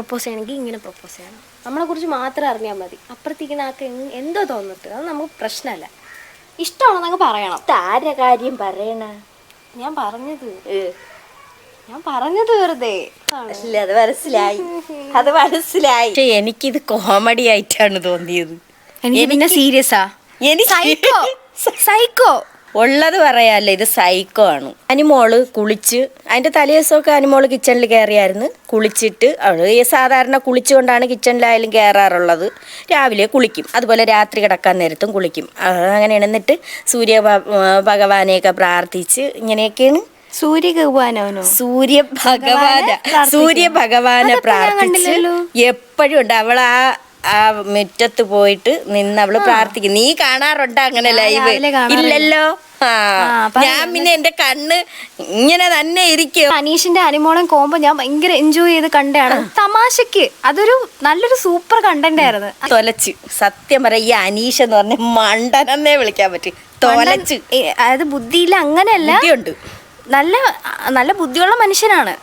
Propose ചെയ്യണമെങ്കിൽ ഇങ്ങനെ propose ചെയ്യണം. നമ്മളെ കുറിച്ച് മാത്രം അറിഞ്ഞാൽ മതി. അപ്പുറത്തേക്കുന്ന ആൾക്ക് എന്തോ തോന്നിട്ട്. അത് നമുക്ക് പ്രശ്നമല്ല. ഇഷ്ടമാണെന്നങ്ങ് പറയണം. താര കാര്യം പറയണ? ഞാൻ പറഞ്ഞത്. ഞാൻ പറഞ്ഞത് വെറുതെ. ഇല്ല അത് മനസ്സിലായി. അത് മനസ്സിലായി. പക്ഷെ എനിക്കിത് കോമഡി ആയിട്ടാണ് തോന്നിയത്. എനിക്ക് പിന്നെ സീരിയസാ എനിക്ക് സൈക്കോ സൈക്കോ ഉള്ളത് പറയാല്ല ഇത് സൈക്കോ ആണ്. അനിമോൾ കുളിച്ച് അതിന്റെ തലേദിവസമൊക്കെ അനിമോൾ കിച്ചണിൽ കയറിയായിരുന്നു കുളിച്ചിട്ട് അവൾ ഈ സാധാരണ കുളിച്ചുകൊണ്ടാണ് കിച്ചണിലായാലും കയറാറുള്ളത് രാവിലെ കുളിക്കും. അതുപോലെ രാത്രി കിടക്കാൻ നേരത്തും കുളിക്കും. അങ്ങനെ എന്നിട്ട് സൂര്യ ഭഗവാനെയൊക്കെ പ്രാർത്ഥിച്ച് ഇങ്ങനെയൊക്കെയാണ്. സൂര്യ ഭഗവാനോ സൂര്യ ഭഗവാന സൂര്യ ഭഗവാനെ പ്രാർത്ഥിച്ച് എപ്പോഴും ഉണ്ട്. അവൾ ആ ആ മുറ്റത്ത് പോയിട്ട് നിന്ന് അവൾ പ്രാർത്ഥിക്കും. നീ കാണാറുണ്ടോ അങ്ങനെ ലൈവ് ഇല്ലല്ലോ. ഞാൻ പിന്നെ എന്റെ കണ്ണ് ഇങ്ങനെ തന്നെ ഇരിക്കും. അനീഷിന്റെ അനിമോളം കോമ്പോ ഞാൻ ഭയങ്കര എൻജോയ് ചെയ്ത് കണ്ടാണ് തമാശക്ക്. അതൊരു നല്ലൊരു സൂപ്പർ കണ്ടന്റ് ആയിരുന്നു. തൊലച്ച്. സത്യം പറയാ ഈ അനീഷ് എന്ന് പറഞ്ഞ മണ്ടനെന്നേ വിളിക്കാൻ പറ്റും. തൊലച്ച്. അതായത് ബുദ്ധിയില്ല അങ്ങനെയല്ല. നല്ല നല്ല ബുദ്ധിയുള്ള മനുഷ്യനാണ്.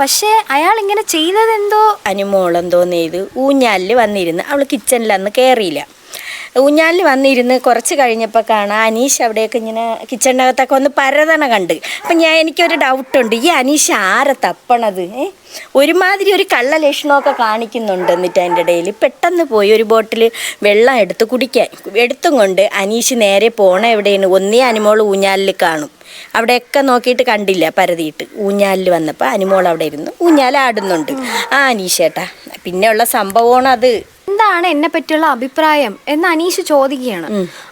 പക്ഷെ അയാൾ ഇങ്ങനെ ചെയ്തത് എന്തോ അനുമോളെന്തോന്ന് ചെയ്ത് ഊഞ്ഞാലിൽ വന്നിരുന്ന് അവൾ കിച്ചണിൽ അന്ന് കയറിയില്ല ഊഞ്ഞാലിൽ വന്നിരുന്ന് കുറച്ച് കഴിഞ്ഞപ്പോൾ കാണാം അനീഷ് അവിടെയൊക്കെ ഇങ്ങനെ കിച്ചണിനകത്തൊക്കെ ഒന്ന് പരതണ കണ്ട്. അപ്പം ഞാൻ എനിക്കൊരു ഡൗട്ടുണ്ട് ഈ അനീഷ് ആരെ തപ്പണത്? ഒരുമാതിരി ഒരു കള്ള ലക്ഷണമൊക്കെ കാണിക്കുന്നുണ്ട് എന്നിട്ട് അതിന്റെ ഇടയിൽ. പെട്ടെന്ന് പോയി ഒരു ബോട്ടിൽ വെള്ളം എടുത്ത് കുടിക്കാൻ. എടുത്തും കൊണ്ട് അനീഷ് നേരെ പോണ എവിടെയാണ്? ഒന്നേ അനുമോൾ ഊഞ്ഞാലിൽ കാണും. അവിടെയൊക്കെ നോക്കിയിട്ട് കണ്ടില്ല പരതിയിട്ട്. ഊഞ്ഞാലിൽ വന്നപ്പോൾ അനുമോൾ അവിടെ ഇരുന്ന്. ഊഞ്ഞാലാടുന്നുണ്ട് ആ അനീഷേട്ടാ പിന്നെയുള്ള സംഭവമാണ് അത് എന്താണ് എന്നെ പറ്റിയുള്ള അഭിപ്രായം എന്ന് അനീഷ് ചോദിക്കുകയാണ്.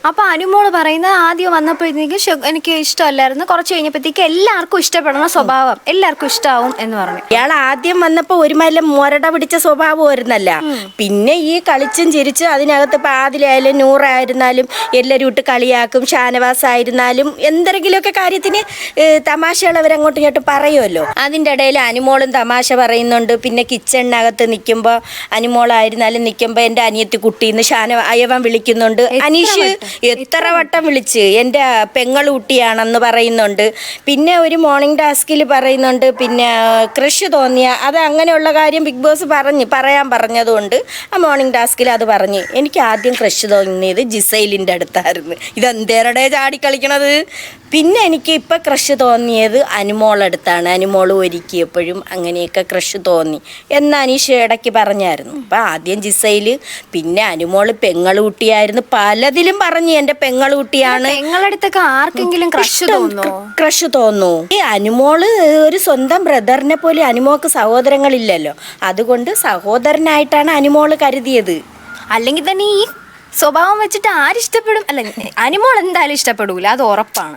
അപ്പൊ അനുമോൾ പറയുന്നത് ആദ്യം വന്നപ്പോഴത്തേക്ക് എനിക്ക് ഇഷ്ടമല്ലായിരുന്നു. കുറച്ച് കഴിഞ്ഞപ്പോഴത്തേക്ക് എല്ലാവർക്കും ഇഷ്ടപ്പെടുന്ന സ്വഭാവം. എല്ലാവർക്കും ഇഷ്ടാവും എന്ന് പറഞ്ഞു. ഇയാൾ ആദ്യം വന്നപ്പോൾ ഒരുമാതിരി മുരട പിടിച്ച സ്വഭാവം സ്വഭാവമായിരുന്നല്ല പിന്നെ ഈ കളിച്ചും ചിരിച്ചും അതിനകത്ത് ഇപ്പൊ ആദിലായാലും നൂറായിരുന്നാലും എല്ലാവരും ഇട്ട് കളിയാക്കും ഷാനവാസ് ആയിരുന്നാലും എന്തെങ്കിലുമൊക്കെ കാര്യത്തിന് തമാശകൾ അവരങ്ങോട്ടും ഇങ്ങോട്ടും പറയുമല്ലോ. അതിന്റെ ഇടയിൽ അനുമോളും തമാശ പറയുന്നുണ്ട്. പിന്നെ കിച്ചണിനകത്ത് നിൽക്കുമ്പോൾ അനുമോളായിരുന്നാലും നിൽക്കുമ്പോൾ എന്റെ അനിയത്തി കുട്ടീന്ന് ഷാന അയവൻ വിളിക്കുന്നുണ്ട്. അനീഷ് എത്ര വട്ടം? വിളിച്ച്? എന്റെ പെങ്ങളൂട്ടിയാണെന്ന് പറയുന്നുണ്ട്. പിന്നെ ഒരു മോർണിംഗ് ടാസ്കിൽ പറയുന്നുണ്ട് പിന്നെ ക്രഷ് തോന്നിയ അത് അങ്ങനെയുള്ള കാര്യം ബിഗ് ബോസ് പറഞ്ഞ് പറയാൻ പറഞ്ഞതുകൊണ്ട് ആ മോർണിംഗ് ടാസ്കിൽ അത് പറഞ്ഞ്. എനിക്ക് ആദ്യം ക്രഷ് തോന്നിയത് ജിസൈലിന്റെ അടുത്തായിരുന്നു. ഇതെന്തേരുടെ ചാടി കളിക്കണത്? പിന്നെ എനിക്ക് ഇപ്പം ക്രഷ് തോന്നിയത് അനുമോളടുത്താണ് അനുമോൾ ഒരുക്കിയപ്പോഴും അങ്ങനെയൊക്കെ ക്രഷ് തോന്നി. എന്ന് അനീഷ് ഇടയ്ക്ക് പറഞ്ഞായിരുന്നു. അപ്പം ആദ്യം ജിസയിൽ പിന്നെ അനുമോൾ പെങ്ങളൂട്ടിയായിരുന്നു. പലതിലും പറഞ്ഞു എന്റെ പെങ്ങളൂട്ടിയാണ്. പെങ്ങളടുത്തൊക്കെ ആർക്കെങ്കിലും ക്രഷ് തോന്നോ ക്രഷ് തോന്നു ഈ അനുമോൾ ഒരു സ്വന്തം ബ്രദറിനെ പോലെ അനുമോക്ക് സഹോദരങ്ങളില്ലല്ലോ. അതുകൊണ്ട് സഹോദരനായിട്ടാണ് അനുമോൾ കരുതിയത്. അല്ലെങ്കിൽ തന്നെ ഈ സ്വഭാവം വെച്ചിട്ട് ആരിഷ്ടപ്പെടും അല്ല അനുമോൾ എന്തായാലും ഇഷ്ടപ്പെടൂല അത് ഉറപ്പാണ്.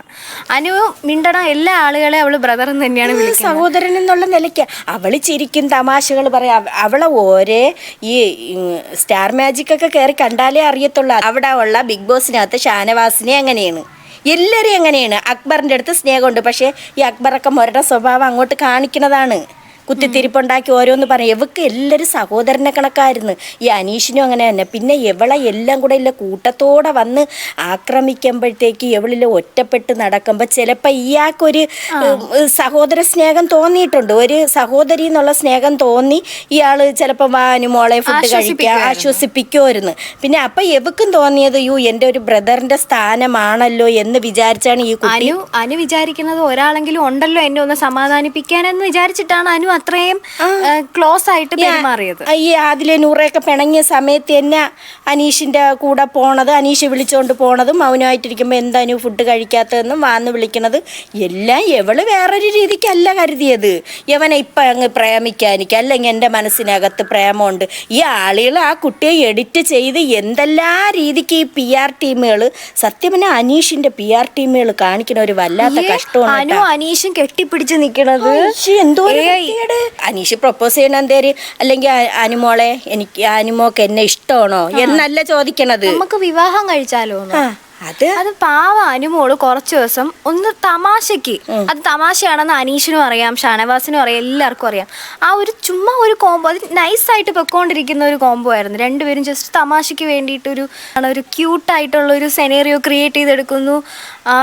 അനു മിണ്ടണ എല്ലാ ആളുകളെ അവൾ ബ്രദർ എന്ന് തന്നെയാണ് വിളിക്കുന്നത്. സഹോദരൻ എന്നുള്ള നിലയ്ക്ക് അവൾ ചിരിക്കും തമാശകൾ പറയാം. അവളെ ഓരേ ഈ സ്റ്റാർ മാജിക് ഒക്കെ കയറി കണ്ടാലേ അറിയത്തുള്ളൂ. അവിടെ ഉള്ള ബിഗ് ബോസിനകത്ത് ഷാനവാസിനെ അങ്ങനെയാണ്. എല്ലാവരും അങ്ങനെയാണ്. അക്ബറിന്റെ അടുത്ത് സ്നേഹമുണ്ട്. പക്ഷേ ഈ അക്ബറൊക്കെ മുരട സ്വഭാവം അങ്ങോട്ട് കാണിക്കുന്നതാണ്. കുത്തിത്തിരിപ്പുണ്ടാക്കി ഓരോന്ന് പറയും. ഇവക്ക് എല്ലാവരും സഹോദരനെ കണക്കായിരുന്നു. ഈ അനീഷിനും അങ്ങനെ തന്നെ. പിന്നെ ഇവളെ എല്ലാം കൂടെ ഇല്ല കൂട്ടത്തോടെ വന്ന് ആക്രമിക്കുമ്പോഴത്തേക്ക് ഇവളിൽ ഒറ്റപ്പെട്ട് നടക്കുമ്പോൾ ചിലപ്പോൾ ഇയാൾക്കൊരു സഹോദര സ്നേഹം തോന്നിയിട്ടുണ്ട്. ഒരു സഹോദരി എന്നുള്ള സ്നേഹം തോന്നി ഇയാൾ ചിലപ്പോൾ വാനു മോളെ ഫുഡ് കഴിക്കുക ആശ്വസിപ്പിക്കുമായിരുന്നു പിന്നെ അപ്പം എവക്കും തോന്നിയത് യു എന്റെ ഒരു ബ്രദറിന്റെ സ്ഥാനമാണല്ലോ എന്ന് വിചാരിച്ചാണ് ഈ കുട്ടി അനു അനു വിചാരിക്കുന്നത് ഒരാളെങ്കിലും ഉണ്ടല്ലോ എന്നെ ഒന്ന് സമാധാനിപ്പിക്കാൻ എന്ന് വിചാരിച്ചിട്ടാണ് അനു അത്രയും ക്ലോസ് ആയിട്ട് പെരുമാറിയത്. ഈ ആദിലെ നൂറയൊക്കെ പിണങ്ങിയ സമയത്ത് തന്നെ അനീഷിന്റെ കൂടെ പോണത് അനീഷ് വിളിച്ചോണ്ട് പോണതും മൗനമായിട്ടിരിക്കുമ്പോൾ എന്താ ഫുഡ് കഴിക്കാത്തതെന്നും വാന്ന് വിളിക്കണത് എല്ലാം എവൾ വേറൊരു രീതിക്കല്ല കരുതിയത്. യവനെ ഇപ്പം അങ്ങ് പ്രേമിക്കാനിക്ക് അല്ലെങ്കിൽ എന്റെ മനസ്സിനകത്ത് പ്രേമമുണ്ട്. ഈ ആളുകൾ ആ കുട്ടിയെ എഡിറ്റ് ചെയ്ത് എന്തെല്ലാ രീതിക്ക് ഈ പി ആർ ടീമുകൾ സത്യം പിന്നെ അനീഷിന്റെ പി ആർ ടീമുകൾ കാണിക്കുന്ന ഒരു വല്ലാത്ത കഷ്ടമാണ് അനു അനീഷും കെട്ടിപ്പിടിച്ച് നിക്കണത്. എന്തോ ഒരു വൃത്തികേട്. അനീഷ് പ്രപ്പോസ് ചെയ്യണ എന്തേര്? അല്ലെങ്കിൽ അനുമോളെ എനിക്ക് അനുമോക്ക് എന്നെ ഇഷ്ടമാണോ? എന്നല്ല ചോദിക്കണത്. നമുക്ക് വിവാഹം കഴിച്ചാലോ അത് അത് പാവ അനുമോൾ കുറച്ച് ദിവസം ഒന്ന് തമാശക്ക്. അത് തമാശയാണെന്ന് അനീഷിനും അറിയാം ഷാനവാസിനും അറിയാം എല്ലാവർക്കും അറിയാം. ആ ഒരു ചുമ്മാ ഒരു കോംബോ അത് നൈസായിട്ട് പൊക്കോണ്ടിരിക്കുന്ന ഒരു കോംബോ ആയിരുന്നു. രണ്ടുപേരും ജസ്റ്റ് തമാശയ്ക്ക് വേണ്ടിയിട്ടൊരു ഒരു ഒരു ക്യൂട്ടായിട്ടുള്ള ഒരു സെനേറിയോ ക്രിയേറ്റ് ചെയ്തെടുക്കുന്നു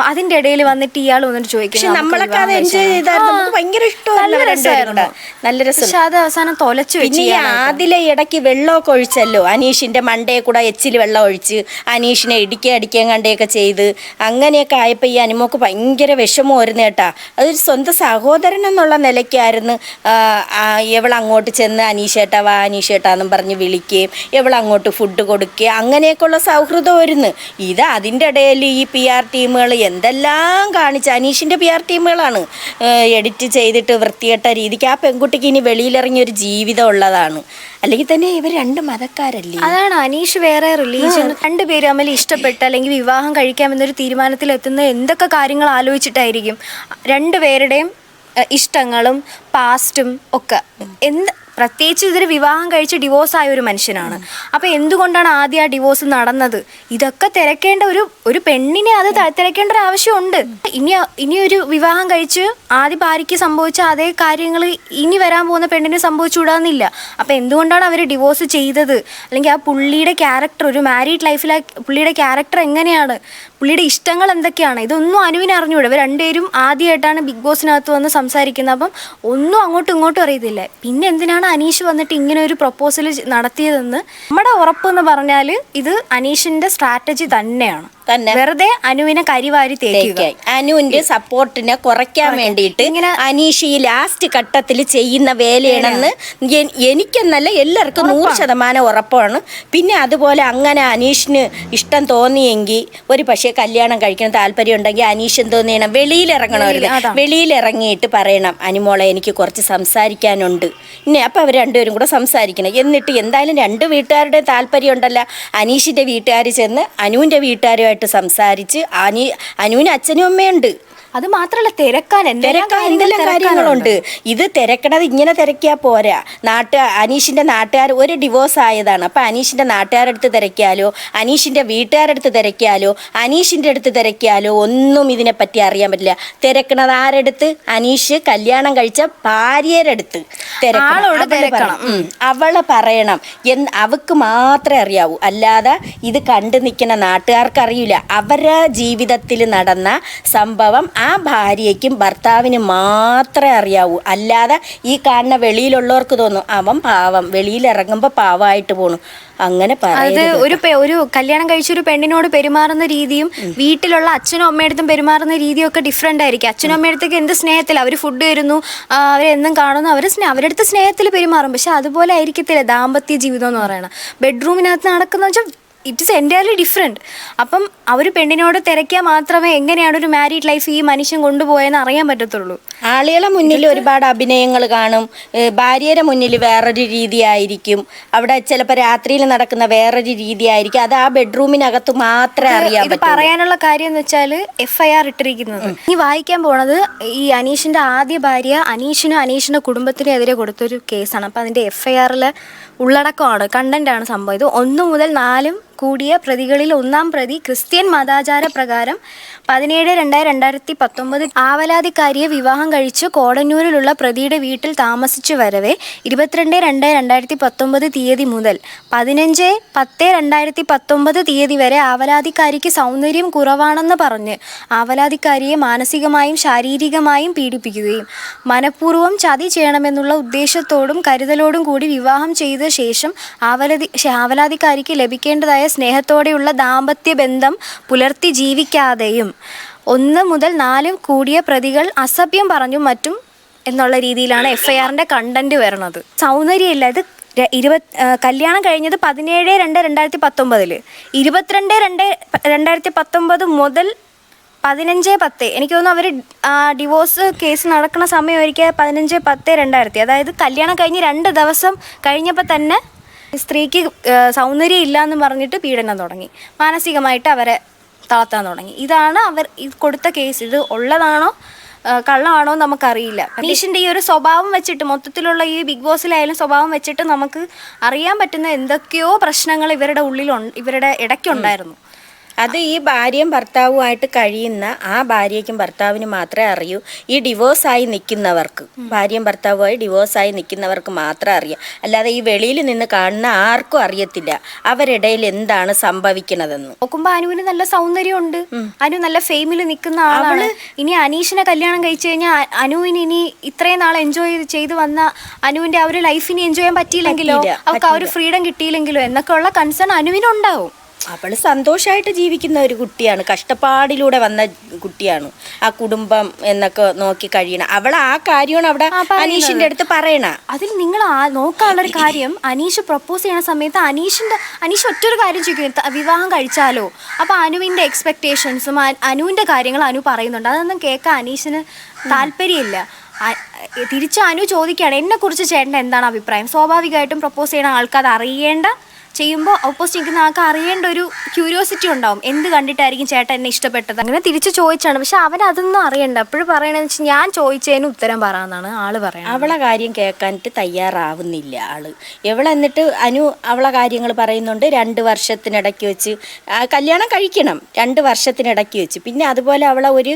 അതിന്റെ ഇടയിൽ വന്നിട്ട് ഇയാൾ വന്നിട്ട് ചോദിക്കുന്നു പക്ഷെ നമ്മളൊക്കെ അത് എൻജോയ് ചെയ്തായിരുന്നു. ഭയങ്കര ഇഷ്ടമായിരുന്നു നല്ല രസം. പക്ഷെ അത് അവസാനം തൊലച്ചു വെച്ചു ആദിലെ ഇടയ്ക്ക് വെള്ളമൊക്കെ ഒഴിച്ചല്ലോ. അനീഷിന്റെ മണ്ടയെ കൂടെ എച്ചിൽ വെള്ളം ഒഴിച്ച് അനീഷിനെ ഇടിക്കുക അടിക്കാൻ കണ്ടയൊക്കെ ചെയ്ത് അങ്ങനെയൊക്കെ ആയപ്പോൾ ഈ അനുമോക്ക് ഭയങ്കര വിഷമമായിരുന്നു കേട്ടാ. അതൊരു സ്വന്തം സഹോദരൻ എന്നുള്ള നിലയ്ക്കായിരുന്നു. എവളങ്ങോട്ട് ചെന്ന് അനീഷേട്ട വാ അനീഷേട്ടാന്നും പറഞ്ഞ് വിളിക്കുകയും എവളങ്ങോട്ട് ഫുഡ് കൊടുക്കുക അങ്ങനെയൊക്കെയുള്ള സൗഹൃദമായിരുന്നു ഇത് അതിന്റെ ഇടയിൽ ഈ പി ആർ ടീമുകൾ എന്തെല്ലാം കാണിച്ച് അനീഷിന്റെ പി ആർ ടീമുകളാണ് എഡിറ്റ് ചെയ്തിട്ട് വൃത്തികെട്ട രീതിക്ക് ആ പെൺകുട്ടിക്ക് ഇനി വെളിയിലിറങ്ങിയ ഒരു ജീവിതം ഉള്ളതാണ്. അല്ലെങ്കിൽ തന്നെ ഇവർ രണ്ട് മതക്കാരല്ലേ? അതാണ് അനീഷ് വേറെ റിലീജിയൻ രണ്ടുപേരും അമ്മയിൽ ഇഷ്ടപ്പെട്ട അല്ലെങ്കിൽ വിവാഹം കഴിക്കാമെന്നൊരു തീരുമാനത്തിൽ എത്തുന്ന എന്തൊക്കെ കാര്യങ്ങൾ ആലോചിച്ചിട്ടായിരിക്കും? രണ്ടുപേരുടെയും ഇഷ്ടങ്ങളും പാസ്റ്റും ഒക്കെ. എന്ത് പ്രത്യേകിച്ച് ഇതൊരു വിവാഹം കഴിച്ച് ഡിവോഴ്സ് ആയ ഒരു മനുഷ്യനാണ്. അപ്പൊ എന്തുകൊണ്ടാണ് ആദ്യം ആ ഡിവോഴ്സ് നടന്നത്? ഇതൊക്കെ തിരക്കേണ്ട ഒരു ഒരു പെണ്ണിനെ അത് തിരക്കേണ്ട ഒരു ആവശ്യമുണ്ട്. ഇനി ഇനി ഒരു വിവാഹം കഴിച്ച് ആദ്യ ഭാര്യയ്ക്ക് സംഭവിച്ച അതേ കാര്യങ്ങൾ ഇനി വരാൻ പോകുന്ന പെണ്ണിനെ സംഭവിച്ചുകൂടാന്നില്ല. അപ്പൊ എന്തുകൊണ്ടാണ് അവർ ഡിവോഴ്സ് ചെയ്തത്? അല്ലെങ്കിൽ ആ പുള്ളിയുടെ ക്യാരക്ടർ ഒരു മാരീഡ് ലൈഫിലെ പുള്ളിയുടെ ക്യാരക്ടർ എങ്ങനെയാണ്? പുള്ളിയുടെ ഇഷ്ടങ്ങൾ എന്തൊക്കെയാണ്? ഇതൊന്നും അനുവിനെ അറിഞ്ഞൂടെ. ഇവർ രണ്ടുപേരും ആദ്യമായിട്ടാണ് ബിഗ് ബോസിനകത്ത് വന്ന് സംസാരിക്കുന്നത്. അപ്പം ഒന്നും അങ്ങോട്ടും ഇങ്ങോട്ടും അറിയത്തില്ല. പിന്നെ എന്തിനാണ് അനീഷ് വന്നിട്ട് ഇങ്ങനെ ഒരു പ്രപ്പോസൽ നടത്തിയതെന്ന്? നമ്മുടെ ഉറപ്പെന്ന് പറഞ്ഞാൽ ഇത് അനീഷിന്റെ സ്ട്രാറ്റജി തന്നെയാണ്. തന്നെ. വെറുതെ അനുവിനെ കരിവാരി തേക്കുക. അനുവിന്റെ സപ്പോർട്ടിനെ കുറയ്ക്കാൻ വേണ്ടിയിട്ട് ഇങ്ങനെ- അനീഷ് ഈ ലാസ്റ്റ് ഘട്ടത്തിൽ ചെയ്യുന്ന വേലയാണെന്ന് എനിക്കെന്നല്ല എല്ലാവർക്കും നൂറ് ശതമാനം ഉറപ്പാണ്. പിന്നെ അതുപോലെ അങ്ങനെ അനീഷിന് ഇഷ്ടം തോന്നിയെങ്കിൽ ഒരു പക്ഷേ കല്യാണം കഴിക്കണം താല്പര്യം ഉണ്ടെങ്കിൽ അനീഷ് എന്തോ ചെയ്യണം വെളിയിലിറങ്ങണോ. വെളിയിലിറങ്ങിയിട്ട് പറയണം അനുമോളെ എനിക്ക് കുറച്ച് സംസാരിക്കാനുണ്ട്. ഇനി അപ്പം അവർ രണ്ടുപേരും കൂടെ സംസാരിക്കണം. എന്നിട്ട് എന്തായാലും രണ്ട് വീട്ടുകാരുടെ താല്പര്യം ഉണ്ടല്ലോ. അനീഷിന്റെ വീട്ടുകാർ ചെന്ന് അനുവിന്റെ വീട്ടുകാരുമായിട്ട് സംസാരിച്ച് അനി അനുവിന് അച്ഛനും അമ്മയുണ്ട്. അത് മാത്രല്ല തിരക്കാൻ എന്തെല്ലാം തിരക്കാൻ എന്തെല്ലാം കാര്യങ്ങളുണ്ട്? ഇത് തിരക്കണത് ഇങ്ങനെ തിരക്കിയാൽ പോരാ. നാട്ട് അനീഷിന്റെ നാട്ടുകാർ ഒരു ഡിവോഴ്സ് ആയതാണ്. അപ്പൊ അനീഷിന്റെ നാട്ടുകാരടുത്ത് തിരക്കിയാലോ? അനീഷിന്റെ വീട്ടുകാരടുത്ത് തിരക്കിയാലോ? അനീഷിന്റെ അടുത്ത് തിരക്കിയാലോ? ഒന്നും ഇതിനെപ്പറ്റി അറിയാൻ പറ്റില്ല. തിരക്കണത് ആരെടുത്ത്? അനീഷ് കല്യാണം കഴിച്ച ഭാര്യരടുത്ത്. ആളോട് അവൾ തിരക്കണം. ഉം. അവൾ പറയണം. എന്ന് അവക്ക് മാത്രമേ അറിയാവൂ. അല്ലാതെ ഇത് കണ്ടു നിൽക്കുന്ന നാട്ടുകാർക്ക് അറിയില്ല അവരുടെ ജീവിതത്തിൽ നടന്ന സംഭവം ആ ഭാര്യയ്ക്കും ഭർത്താവിനും മാത്രമേ അറിയാവൂ. അല്ലാതെ ഈ കാണുന്ന വെളിയിലുള്ളവർക്ക് തോന്നും അവൻ പാവം വെളിയിൽ ഇറങ്ങുമ്പോൾ പാവമായിട്ട് പോണു. അങ്ങനെ അത് ഒരു ഒരു കല്യാണം കഴിച്ച ഒരു പെണ്ണിനോട് പെരുമാറുന്ന രീതിയും വീട്ടിലുള്ള അച്ഛനും അമ്മയടുത്തും പെരുമാറുന്ന രീതിയും ഒക്കെ ഡിഫറെന്റ് ആയിരിക്കും. അച്ഛനും അമ്മയടുത്തേക്ക് എന്ത് സ്നേഹത്തിൽ അവർ ഫുഡ് തരുന്നു ആ, അവരെന്നും കാണുന്നു അവർ സ്നേഹം അവരടുത്ത് സ്നേഹത്തിൽ പെരുമാറും. പക്ഷെ അതുപോലെ ആയിരിക്കത്തില്ല ദാമ്പത്യ ജീവിതം എന്ന് പറയണം ബെഡ്റൂമിനകത്ത് നടക്കുന്ന വെച്ചാൽ ഇറ്റ് ഇസ് എന്റയർലി ഡിഫറെന്റ് അപ്പം ആ ഒരു പെണ്ണിനോട് തിരക്കിയാൽ മാത്രമേ എങ്ങനെയാണ് ഒരു മാരീഡ് ലൈഫ് ഈ മനുഷ്യൻ കൊണ്ടുപോയെന്ന് അറിയാൻ പറ്റത്തുള്ളൂ. ആളുകളെ മുന്നിൽ ഒരുപാട് അഭിനയങ്ങൾ കാണും. ഭാര്യയുടെ മുന്നിൽ വേറൊരു രീതിയായിരിക്കും അവിടെ ചിലപ്പോൾ രാത്രിയിൽ നടക്കുന്ന വേറൊരു രീതിയായിരിക്കും അത് ആ ബെഡ്റൂമിനകത്ത് മാത്രമേ അറിയാൻ ഇത് പറയാനുള്ള കാര്യം എന്ന് വെച്ചാൽ എഫ് ഐ ആർ ഇട്ടിരിക്കുന്നത്. ഇനി വായിക്കാൻ പോണത് ഈ അനീഷിന്റെ ആദ്യ ഭാര്യ അനീഷിനും അനീഷിന്റെ കുടുംബത്തിനും എതിരെ കൊടുത്തൊരു കേസാണ്. അപ്പൊ അതിന്റെ എഫ് ഐ ആറിലെ ഉള്ളടക്കമാണ് കണ്ടന്റ് ആണ് സംഭവം. ഇത് ഒന്ന് മുതൽ നാലും കൂടിയ പ്രതികളിൽ ഒന്നാം പ്രതി ക്രിസ്ത്യൻ മതാചാര പ്രകാരം പതിനേഴ് രണ്ട് രണ്ടായിരത്തി പത്തൊമ്പത് ആവലാതിക്കാരിയെ വിവാഹം കഴിച്ച് കോടന്നൂരിലുള്ള പ്രതിയുടെ വീട്ടിൽ താമസിച്ചു വരവെ ഇരുപത്തിരണ്ട് രണ്ട് രണ്ടായിരത്തി പത്തൊമ്പത് തീയതി മുതൽ. പതിനഞ്ച് പത്ത് രണ്ടായിരത്തി പത്തൊമ്പത് തീയതി വരെ ആവലാതിക്കാരിക്ക് സൗന്ദര്യം കുറവാണെന്ന് പറഞ്ഞ് ആവലാതിക്കാരിയെ മാനസികമായും ശാരീരികമായും പീഡിപ്പിക്കുകയും മനഃപൂർവം ചതി ചെയ്യണമെന്നുള്ള ഉദ്ദേശത്തോടും കരുതലോടും കൂടി വിവാഹം ചെയ്ത ശേഷം ആവലതി ആവലാതിക്കാരിക്ക് ലഭിക്കേണ്ടതായ സ്നേഹത്തോടെയുള്ള ദാമ്പത്യ ബന്ധം പുലർത്തി ജീവിക്കാതെയും ഒന്ന് മുതൽ നാലും കൂടിയ പ്രതികൾ അസഭ്യം പറഞ്ഞു മറ്റും എന്നുള്ള രീതിയിലാണ് എഫ് ഐ ആറിന്റെ കണ്ടന്റ് വരുന്നത്. സൗന്ദര്യമില്ല. ഇത് ഇരുപത് കല്യാണം കഴിഞ്ഞത് പതിനേഴ് രണ്ട് രണ്ടായിരത്തി പത്തൊമ്പതിൽ ഇരുപത്തിരണ്ട് രണ്ട് രണ്ടായിരത്തി പത്തൊമ്പത് മുതൽ പതിനഞ്ച് പത്ത്. എനിക്ക് തോന്നുന്നു അവർ ഡിവോഴ്സ് കേസ് നടക്കുന്ന സമയമായിരിക്കും പതിനഞ്ച് പത്ത് രണ്ടായിരത്തി. അതായത് കല്യാണം കഴിഞ്ഞ് രണ്ട് ദിവസം കഴിഞ്ഞപ്പോൾ തന്നെ സ്ത്രീക്ക് സൗന്ദര്യം ഇല്ല എന്ന് പറഞ്ഞിട്ട് പീഡനം തുടങ്ങി. മാനസികമായിട്ട് അവരെ തളർത്താൻ തുടങ്ങി. ഇതാണ് അവർ ഇത് കൊടുത്ത കേസ് ഇത് ഉള്ളതാണോ കള്ളമാണോ നമുക്കറിയില്ല. മനീഷിന്റെ ഈ ഒരു സ്വഭാവം വെച്ചിട്ട് മൊത്തത്തിലുള്ള ഈ ബിഗ് ബോസിലായാലും സ്വഭാവം വെച്ചിട്ട് നമുക്ക് അറിയാൻ പറ്റുന്ന എന്തൊക്കെയോ പ്രശ്നങ്ങൾ ഇവരുടെ ഉള്ളിലുണ്ട് ഇവരുടെ ഇടയ്ക്കുണ്ടായിരുന്നു. അത് ഈ ഭാര്യയും ഭർത്താവുമായിട്ട് കഴിയുന്ന ആ ഭാര്യയ്ക്കും ഭർത്താവിന് മാത്രമേ അറിയൂ. ഈ ഡിവോഴ്സായി നിൽക്കുന്നവർക്ക് ഭാര്യയും ഭർത്താവുമായി ഡിവോഴ്സായി നിൽക്കുന്നവർക്ക് മാത്രമേ അറിയാം. അല്ലാതെ ഈ വെളിയിൽ നിന്ന് കാണുന്ന ആർക്കും അറിയത്തില്ല. അവരിടയിൽ എന്താണ് സംഭവിക്കുന്നതെന്ന്. നോക്കുമ്പോ അനുവിന് നല്ല സൗന്ദര്യമുണ്ട്. അനു നല്ല ഫെയിമിൽ നിൽക്കുന്ന ആളാണ്. ഇനി അനീഷിനെ കല്യാണം കഴിച്ചു കഴിഞ്ഞാൽ അനുവിന് ഇനി ഇത്രയും നാൾ എൻജോയ് ചെയ്ത് വന്ന അനുവിന്റെ ആ ഒരു ലൈഫിന് എൻജോയ് ചെയ്യാൻ പറ്റിയില്ലെങ്കിലോ? പറ്റിയില്ല, അവർക്ക് ആ ഒരു ഫ്രീഡം കിട്ടിയില്ലെങ്കിലോ? എന്നൊക്കെ ഉള്ള കൺസേൺ അനുവിനുണ്ടാവും. അവൾ സന്തോഷമായിട്ട് ജീവിക്കുന്ന ഒരു കുട്ടിയാണ്. കഷ്ടപ്പാടിലൂടെ വന്ന കുട്ടിയാണ്. ആ കുടുംബം എന്നൊക്കെ നോക്കി കഴിയണം. അവൾ ആ കാര്യമാണ് അവിടെ അനീഷിന്റെ അടുത്ത് പറയണ. അതിൽ നിങ്ങൾ നോക്കാനുള്ള ഒരു കാര്യം അനീഷ് പ്രപ്പോസ് ചെയ്യുന്ന സമയത്ത് അനീഷിന്റെ അനീഷ് ഒറ്റൊരു കാര്യം ചോദിക്കുന്നു വിവാഹം കഴിച്ചാലോ? അപ്പൊ അനുവിന്റെ എക്സ്പെക്ടേഷൻസും അനുവിന്റെ കാര്യങ്ങൾ അനു പറയുന്നുണ്ട്. അതൊന്നും കേൾക്കാൻ അനീഷിന് താല്പര്യമില്ല. തിരിച്ചു തിരിച്ച് അനു ചോദിക്കുകയാണ് എന്നെ കുറിച്ച് ചേട്ടന്റെ എന്താണ് അഭിപ്രായം? സ്വാഭാവികമായിട്ടും പ്രപ്പോസ് ചെയ്യുന്ന ആൾക്കാർ അറിയേണ്ട ചെയ്യുമ്പോൾ ഓപ്പോസിറ്റ് നിൽക്കുന്ന ആൾക്ക് അറിയേണ്ട ഒരു ക്യൂരിയോസിറ്റി ഉണ്ടാവും. എന്ത് കണ്ടിട്ടായിരിക്കും ചേട്ടൻ എന്നെ ഇഷ്ടപ്പെട്ടത്? അങ്ങനെ തിരിച്ച് ചോദിച്ചാണ്. പക്ഷെ അവൻ അതൊന്നും അറിയണ്ട. അപ്പോഴും പറയണെന്ന് വെച്ചാൽ ഞാൻ ചോദിച്ചതിന് ഉത്തരം പറയാന്നാണ് ആൾ പറയുന്നത് അവളെ കാര്യം കേൾക്കാനിട്ട് തയ്യാറാവുന്നില്ല ആൾ. എന്നിട്ട് അനു അവളെ കാര്യങ്ങൾ പറയുന്നുണ്ട്. രണ്ട് വർഷത്തിനിടയ്ക്ക് വെച്ച് കല്യാണം കഴിക്കണം. രണ്ട് വർഷത്തിനിടയ്ക്ക് വെച്ച്. പിന്നെ അതുപോലെ അവളെ ഒരു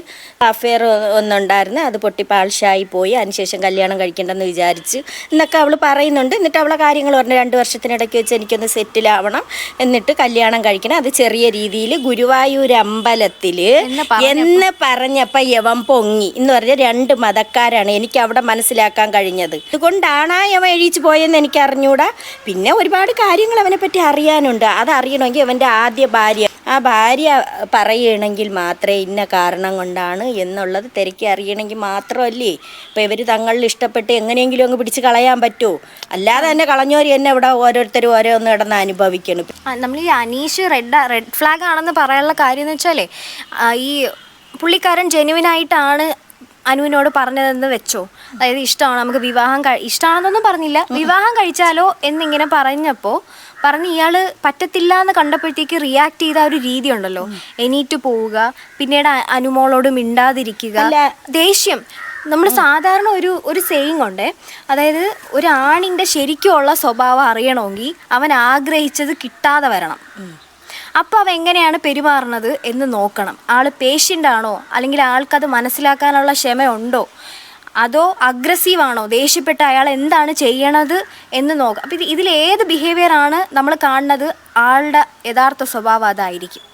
അഫെയർ ഒന്നുണ്ടായിരുന്നു. അത് പൊട്ടി പാൾഷായി പോയി. അതിനുശേഷം കല്യാണം കഴിക്കണ്ടെന്ന് വിചാരിച്ച് എന്നൊക്കെ അവൾ പറയുന്നുണ്ട്. എന്നിട്ട് അവളെ കാര്യങ്ങൾ പറഞ്ഞു. രണ്ട് വർഷത്തിനിടയ്ക്ക് വെച്ച് എനിക്കൊന്ന് സെറ്റിലാവണം എന്നിട്ട് കല്യാണം കഴിക്കണം. അത് ചെറിയ രീതിയിൽ ഗുരുവായൂർ അമ്പലത്തിൽ എന്ന് പറഞ്ഞപ്പോൾ എന്ന് പറഞ്ഞപ്പോ യവൻ പൊങ്ങി എന്ന് പറഞ്ഞ രണ്ട് മതക്കാരാണ് എനിക്ക് അവിടെ മനസ്സിലാക്കാൻ കഴിഞ്ഞത്. അതുകൊണ്ടാണ് ആ യവൻ എഴീച്ച് പോയെന്ന് എനിക്ക് അറിഞ്ഞൂടാ. പിന്നെ ഒരുപാട് കാര്യങ്ങൾ അവനെ പറ്റി അറിയാനുണ്ട്. അത് അറിയണമെങ്കിൽ അവന്റെ ആദ്യ ഭാര്യ. ആ ഭാര്യ പറയണമെങ്കിൽ മാത്രമേ ഇന്ന കാരണം കൊണ്ടാണ് എന്നുള്ളത് തിരക്കി അറിയണമെങ്കിൽ മാത്രമല്ലേ? ഇപ്പം ഇവർ തങ്ങളിൽ ഇഷ്ടപ്പെട്ട് എങ്ങനെയെങ്കിലും അങ്ങ് പിടിച്ച് കളയാൻ പറ്റുമോ അല്ലാതെ തന്നെ കളഞ്ഞോര് തന്നെ ഇവിടെ ഓരോരുത്തരും ഓരോന്ന് കിടന്ന് അനുഭവിക്കണം. നമ്മൾ ഈ അനീഷ് റെഡ് റെഡ് ഫ്ലാഗ് ആണെന്ന് പറയാനുള്ള കാര്യം എന്ന് വെച്ചാലേ ഈ പുള്ളിക്കാരൻ ജെനുവിനായിട്ടാണ് അനുവിനോട് പറഞ്ഞതെന്ന് വെച്ചോ? അതായത് ഇഷ്ടമാണ്? നമുക്ക് വിവാഹം കഴി ഇഷ്ടമാണെന്നൊന്നും പറഞ്ഞില്ല. വിവാഹം കഴിച്ചാലോ എന്നിങ്ങനെ പറഞ്ഞപ്പോൾ പറഞ്ഞ് ഇയാൾ പറ്റത്തില്ല എന്ന് കണ്ടപ്പോഴത്തേക്ക് റിയാക്ട് ചെയ്ത ഒരു രീതി ഉണ്ടല്ലോ. എണീറ്റ് പോവുക പിന്നീട് അനുമോളോട് മിണ്ടാതിരിക്കുക. ദേഷ്യം. നമ്മൾ സാധാരണ ഒരു ഒരു സെയിങ് ഉണ്ട്. അതായത് ഒരു ആണിന്റെ ശരിക്കുമുള്ള സ്വഭാവം അറിയണമെങ്കിൽ അവൻ ആഗ്രഹിച്ചത് കിട്ടാതെ വരണം. അപ്പോൾ അവ എങ്ങനെയാണ് പെരുമാറുന്നത് എന്ന് നോക്കണം. ആൾ പേഷ്യന്റ് ആണോ? അല്ലെങ്കിൽ ആൾക്കത് മനസ്സിലാക്കാനുള്ള ക്ഷമയുണ്ടോ? അതോ അഗ്രസീവ് ആണോ? ദേഷ്യപ്പെട്ട അയാൾ എന്താണ് ചെയ്യണത് എന്ന് നോക്കാം അപ്പം ഇത് ഇതിലേത് ആണ് നമ്മൾ കാണുന്നത്? ആളുടെ യഥാർത്ഥ സ്വഭാവം അതായിരിക്കും.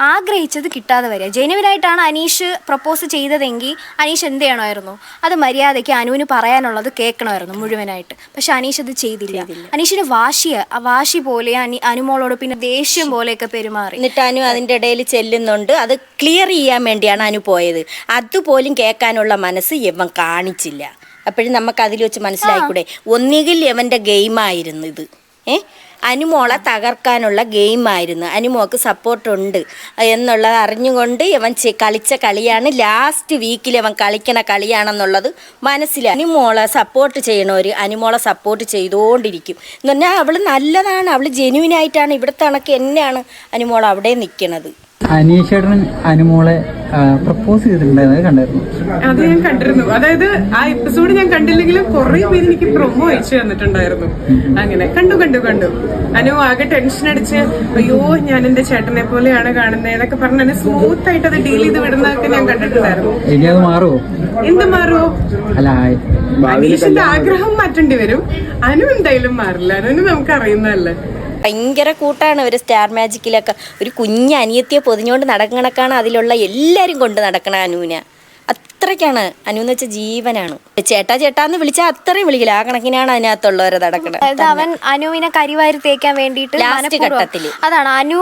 ആഗ്രഹിച്ചത് കിട്ടാതെ വരിക. ജെനുവിനായിട്ടാണ് അനീഷ് പ്രപ്പോസ് ചെയ്തതെങ്കിൽ അനീഷ് എന്ത് ചെയ്യണമായിരുന്നു? അത് മര്യാദയ്ക്ക് അനുവിന് പറയാനുള്ളത് കേൾക്കണമായിരുന്നു മുഴുവനായിട്ട്. പക്ഷെ അനീഷ് അത് ചെയ്തില്ല. അനീഷിന് വാശിയ ആ വാശി പോലെ അനി അനുമോളോട് പിന്നെ ദേഷ്യം പോലെയൊക്കെ പെരുമാറി. എന്നിട്ട് അനു അതിന്റെ ഇടയിൽ ചെല്ലുന്നുണ്ട്. അത് ക്ലിയർ ചെയ്യാൻ വേണ്ടിയാണ് അനു പോയത്. അതുപോലും കേൾക്കാനുള്ള മനസ്സ് യവൻ കാണിച്ചില്ല. അപ്പോഴും നമുക്ക് അതിൽ വെച്ച് മനസ്സിലായിക്കൂടെ? ഒന്നുകിൽ യവന്റെ ഗെയിമായിരുന്നു ഇത്. ഏ? അനുമോളെ തകർക്കാനുള്ള ഗെയിമായിരുന്നു. അനുമോക്ക് സപ്പോർട്ടുണ്ട്. എന്നുള്ളത് അറിഞ്ഞുകൊണ്ട് ഇവൻ കളിച്ച കളിയാണ്. ലാസ്റ്റ് വീക്കിൽ അവൻ കളിക്കണ കളിയാണെന്നുള്ളത് മനസ്സിലായി. അനുമോളെ സപ്പോർട്ട് ചെയ്യണവർ അനുമോളെ സപ്പോർട്ട് ചെയ്തുകൊണ്ടിരിക്കും. എന്ന് പറഞ്ഞാൽ അവൾ നല്ലതാണ്. അവൾ ജെനുവിനായിട്ടാണ് ഇവിടുത്തെ കണക്ക് എന്നെയാണ് അനുമോൾ അവിടെ നിൽക്കണത് അനീഷേട്ടൻ അനുമോളെ പ്രപ്പോസ് ചെയ്തിട്ടുണ്ടായിരുന്നത് കണ്ടായിരുന്നു. അത് ഞാൻ കണ്ടിരുന്നു. അതായത് ആ എപ്പിസോഡ് ഞാൻ കണ്ടില്ലെങ്കിലും കുറെ പേര് എനിക്ക് പ്രൊമോ അയച്ചു തന്നിട്ടുണ്ടായിരുന്നു. അങ്ങനെ. കണ്ടു കണ്ടു കണ്ടു. അനു ആകെ ടെൻഷൻ അടിച്ച് അയ്യോ ഞാൻ എന്റെ ചേട്ടനെ പോലെയാണ് കാണുന്നത് എന്നൊക്കെ പറഞ്ഞ് എന്നെ സ്മൂത്ത് ആയിട്ട് അത് ഡീൽ ചെയ്ത് വിടുന്നതൊക്കെ ഞാൻ കണ്ടിട്ടുണ്ടായിരുന്നു. ഇനി അത് മാറുമോ എന്ത് മാറുമോ അല്ല അനീഷിന്റെ ആഗ്രഹം മാറ്റേണ്ടി വരും. അനു എന്തായാലും മാറില്ല. അനു നമുക്ക് അറിയുന്നതല്ലേ. ഭയങ്കര കൂട്ടാണ് ഒരു സ്റ്റാർ മാജിക്കിലൊക്കെ. ഒരു കുഞ്ഞ് അനിയത്തിയെ പൊതിഞ്ഞുകൊണ്ട് നടക്കണക്കാണ് അതിലുള്ള എല്ലാവരും കൊണ്ട് നടക്കണ അനുവിനെ അത്രയ്ക്കാണ്. അനു എന്ന് വെച്ചാൽ ജീവനാണ്. ചേട്ടാ ചേട്ടാന്ന് വിളിച്ചാൽ അത്രയും വിളിക്കില്ല. ആ കണക്കിനാണ് അതിനകത്തുള്ളവരെ നടക്കുന്നത് അതായത് അവൻ അനുവിനെ കരിവാരി തേക്കാൻ വേണ്ടിയിട്ട് മനഃപൂർവം- അതാണ്. അനു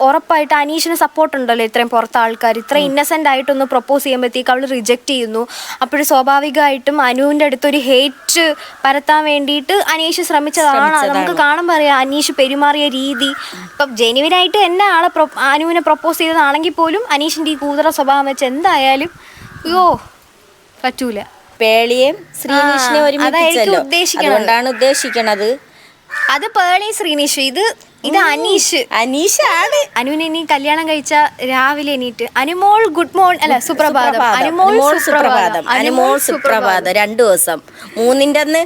ഉറപ്പായിട്ട് അനീഷിന് സപ്പോർട്ട് ഉണ്ടല്ലോ ഇത്രയും പുറത്തെ ആൾക്കാർ ഇത്ര ഇന്നസെന്റ് ആയിട്ടൊന്ന് പ്രപ്പോസ് ചെയ്യുമ്പോഴത്തേക്ക് അവൾ റിജക്റ്റ് ചെയ്യുന്നു. അപ്പോൾ സ്വാഭാവികമായിട്ടും അനുവിന്റെ അടുത്ത് ഒരു ഹേറ്റ് പരത്താൻ വേണ്ടിയിട്ട് അനീഷ് ശ്രമിച്ചതാണ്. നമുക്ക് കാണാൻ പറയാം അനീഷ് പെരുമാറിയ രീതി. ഇപ്പം ജെനുവിനായിട്ട് എന്നെ ആളെ അനുവിനെ പ്രപ്പോസ് ചെയ്തതാണെങ്കിൽ പോലും അനീഷിന്റെ ഈ കൂതറ സ്വഭാവം വെച്ച് എന്തായാലും അയ്യോ പറ്റൂല. പേളിയെയും ശ്രീനിഷിനെ ഒരുമിപ്പിച്ചല്ലോ. ഉദ്ദേശിക്കണത്. അതുകൊണ്ടാണ് ഉദ്ദേശിക്കണത്. അത് പേളി ശ്രീനിഷ്. ഇത് ഇത് അനീഷ്. അനീഷാണ് അനുവിനെ ഇനി കല്യാണം കഴിച്ച രാവിലെ എണീറ്റ് അനുമോൾ ഗുഡ് മോർണിംഗ് അല്ല സുപ്രഭാതം. അനുമോൾ അനുമോൾ സുപ്രഭാതം. അനുമോൾ സുപ്രഭാതം. രണ്ടു ദിവസം. മൂന്നിന്റെ അന്ന്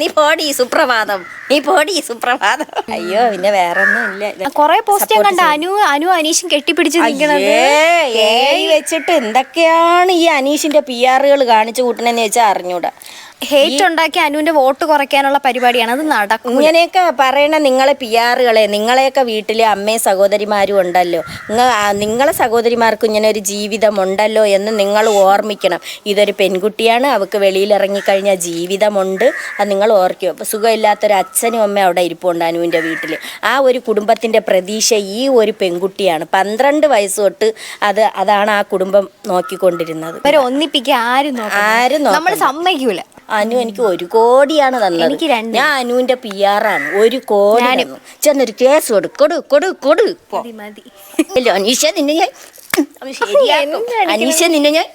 നീ പോടി സുപ്രഭാതം. നീ പോടി സുപ്രഭാതം. അയ്യോ പിന്നെ വേറെ ഒന്നും ഇല്ല കൊറേ പോസ്റ്റ് ഞാൻ കണ്ട. അനു അനു അനീഷും കെട്ടിപ്പിടിച്ച് നിൽക്കണത് ഏയ്. വെച്ചിട്ട് എന്തൊക്കെയാണ് ഈ അനീഷിന്റെ പി ആറുകൾ കാണിച്ചു കൂട്ടണെന്ന് വെച്ചാൽ അറിഞ്ഞൂടാ. ഹേറ്റ് ഉണ്ടാക്കി അനുവിന്റെ വോട്ട് കുറയ്ക്കാനുള്ള പരിപാടിയാണ്. അത് നടക്കും ഇങ്ങനെയൊക്കെ പറയണ നിങ്ങളെ പി ആറുകളെ നിങ്ങളെയൊക്കെ വീട്ടിലെ അമ്മയും സഹോദരിമാരും ഉണ്ടല്ലോ. നിങ്ങളെ സഹോദരിമാർക്ക് ഇങ്ങനെ ഒരു ജീവിതം ഉണ്ടല്ലോ എന്ന് നിങ്ങൾ ഓർമ്മിക്കണം. ഇതൊരു പെൺകുട്ടിയാണ് അവൾക്ക് വെളിയിൽ ഇറങ്ങിക്കഴിഞ്ഞാൽ ജീവിതമുണ്ട്. അത് നിങ്ങൾ ഓർക്കും അപ്പോൾ സുഖമില്ലാത്തൊരു അച്ഛനും അമ്മയും അവിടെ ഇരിപ്പുണ്ട് അനുവിന്റെ വീട്ടിൽ ആ ഒരു കുടുംബത്തിന്റെ പ്രതീക്ഷ ഈ ഒരു പെൺകുട്ടിയാണ്. പന്ത്രണ്ട് വയസ്സ് തൊട്ട് അത് അതാണ് ആ കുടുംബം നോക്കിക്കൊണ്ടിരുന്നത്. ഒന്നിപ്പിക്കുക ആരും ആരും നമ്മൾ. സമ്മതിക്കൂല. അനു എനിക്ക് ഒരു കോടിയാണ് തന്നത് എനിക്ക് രണ്ട്. ഞാൻ അനുവിന്റെ പി ആണ് ഒരു കോടി തന്നു. ചെന്നൊരു കേസ് കൊടു കൊടു കൊടു കൊടു. മതി മതി അനീഷ നിന്നെ ഞാൻ ശരിയാക്കും. അനീഷ നിന്നെ ഞാൻ